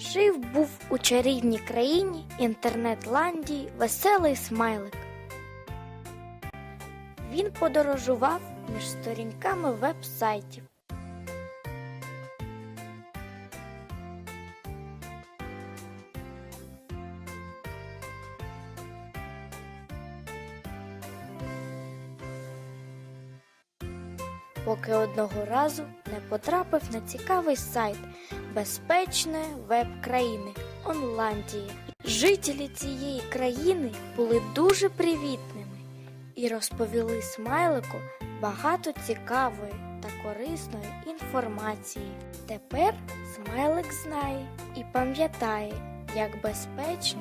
Жив був у чарівній країні інтернетландії веселий смайлик. Він подорожував між сторінками веб-сайтів. поки одного разу не потрапив на цікавий сайт безпечної веб-країни Онландії. Жителі цієї країни були дуже привітними і розповіли смайлику багато цікавої та корисної інформації. Тепер смайлик знає і пам'ятає, як безпечно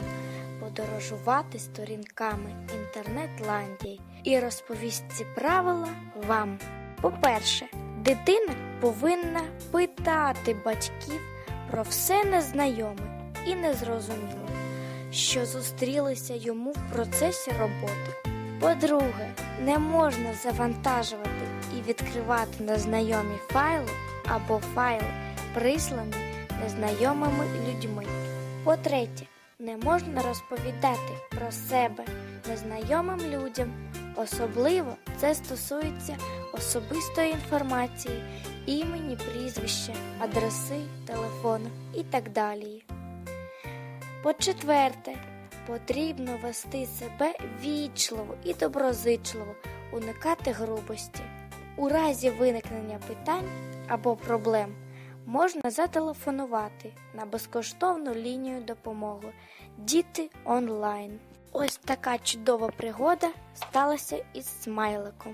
подорожувати сторінками інтернетландії і розповість ці правила вам. По-перше, дитина повинна питати батьків про все незнайоме і незрозуміле, що зустрілися йому в процесі роботи. По-друге, не можна завантажувати і відкривати незнайомі файли або файли, прислані незнайомими людьми. По-третє, не можна розповідати про себе незнайомим людям. Особливо це стосується особистої інформації, імені, прізвища, адреси, телефону і так далі. По-четверте, потрібно вести себе вічливо і доброзичливо, уникати грубості. У разі виникнення питань або проблем можна зателефонувати на безкоштовну лінію допомоги Діти онлайн. Ось така чудова пригода сталася із смайликом.